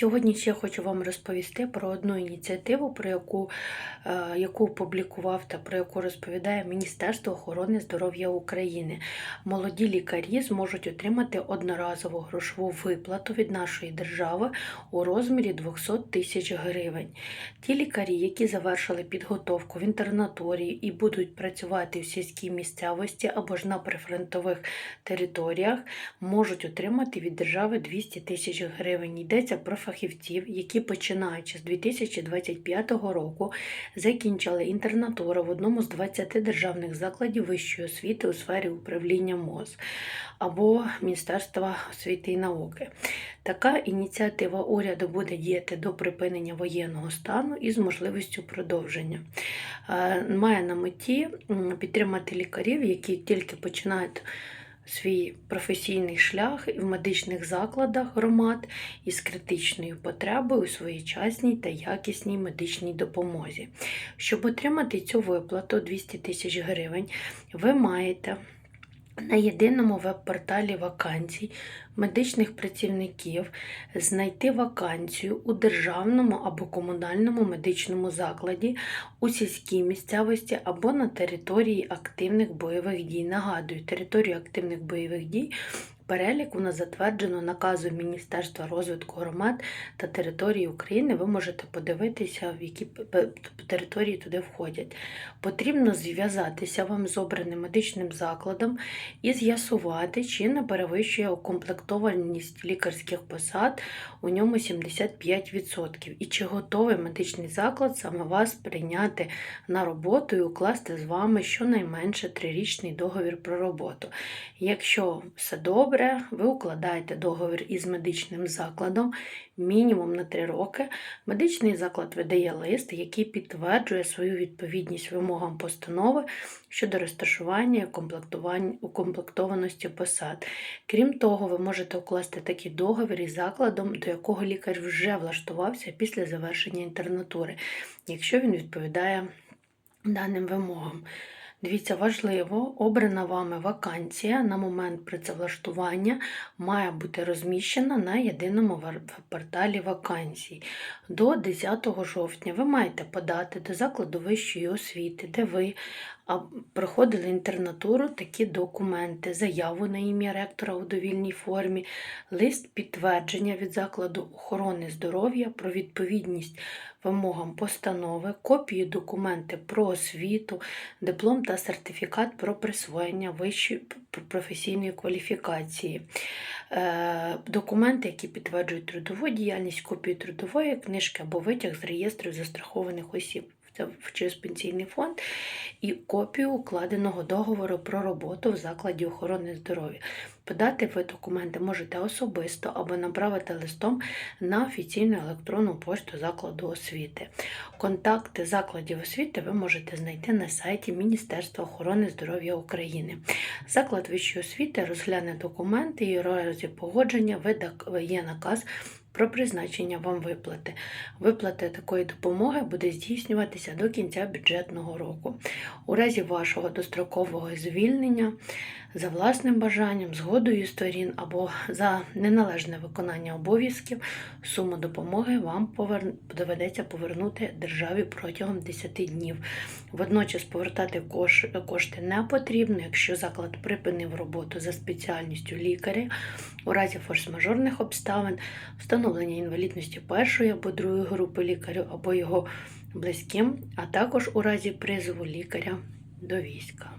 Сьогодні ще хочу вам розповісти про одну ініціативу, про яку, е, яку публікував та про яку розповідає Міністерство охорони здоров'я України. Молоді лікарі зможуть отримати одноразову грошову виплату від нашої держави у розмірі 200 тисяч гривень. Ті лікарі, які завершили підготовку в інтернатурі і будуть працювати в сільській місцевості або ж на прифронтових територіях, можуть отримати від держави 200 тисяч гривень. Йдеться про фахівців, які починаючи з 2025 року закінчили інтернатуру в одному з 20 державних закладів вищої освіти у сфері управління МОЗ або Міністерства освіти і науки. Така ініціатива уряду буде діяти до припинення воєнного стану із можливістю продовження. Е, Має на меті підтримати лікарів, які тільки починають свій професійний шлях в медичних закладах громад із критичною потребою у своєчасній та якісній медичній допомозі. Щоб отримати цю виплату 200 тисяч гривень, ви маєте на єдиному веб-порталі вакансій медичних працівників знайти вакансію у державному або комунальному медичному закладі у сільській місцевості або на території активних бойових дій. Нагадую, територію активних бойових дій. Перелік у нас затверджено наказом Міністерства розвитку громад та території України. Ви можете подивитися, в які території туди входять. Потрібно зв'язатися вам з обраним медичним закладом і з'ясувати, чи не перевищує укомплектованість лікарських посад у ньому 75%, і чи готовий медичний заклад саме вас прийняти на роботу і укласти з вами щонайменше трирічний договір про роботу. Якщо все добре, ви укладаєте договір із медичним закладом мінімум на 3 роки. Медичний заклад видає лист, який підтверджує свою відповідність вимогам постанови щодо розташування і укомплектованості посад. Крім того, ви можете укласти такий договір із закладом, до якого лікар вже влаштувався після завершення інтернатури, якщо він відповідає даним вимогам. Дивіться, важливо, обрана вами вакансія на момент працевлаштування має бути розміщена на єдиному порталі вакансій. До 10 жовтня ви маєте подати до закладу вищої освіти, де ви проходили інтернатуру, такі документи, заяву на ім'я ректора у довільній формі, лист підтвердження від закладу охорони здоров'я про відповідність вимогам постанови, копії документи про освіту, диплом та сертифікат про присвоєння вищої професійної кваліфікації, Е, документи, які підтверджують трудову діяльність, копію трудової книжки або витяг з реєстру застрахованих осіб. Через пенсійний фонд і копію укладеного договору про роботу в закладі охорони здоров'я. Подати ви документи можете особисто або направити листом на офіційну електронну пошту закладу освіти. Контакти закладів освіти ви можете знайти на сайті Міністерства охорони здоров'я України. Заклад вищої освіти розгляне документи і разі погодження видає наказ про призначення вам виплати. Виплата такої допомоги буде здійснюватися до кінця бюджетного року. У разі вашого дострокового звільнення за власним бажанням, згодою сторін або за неналежне виконання обов'язків, суму допомоги вам повер... доведеться повернути державі протягом 10 днів. Водночас повертати кош... кошти не потрібно, якщо заклад припинив роботу за спеціальністю лікаря у разі форс-мажорних обставин, встановлення інвалідності першої або другої групи лікарю або його близьким, а також у разі призову лікаря до війська.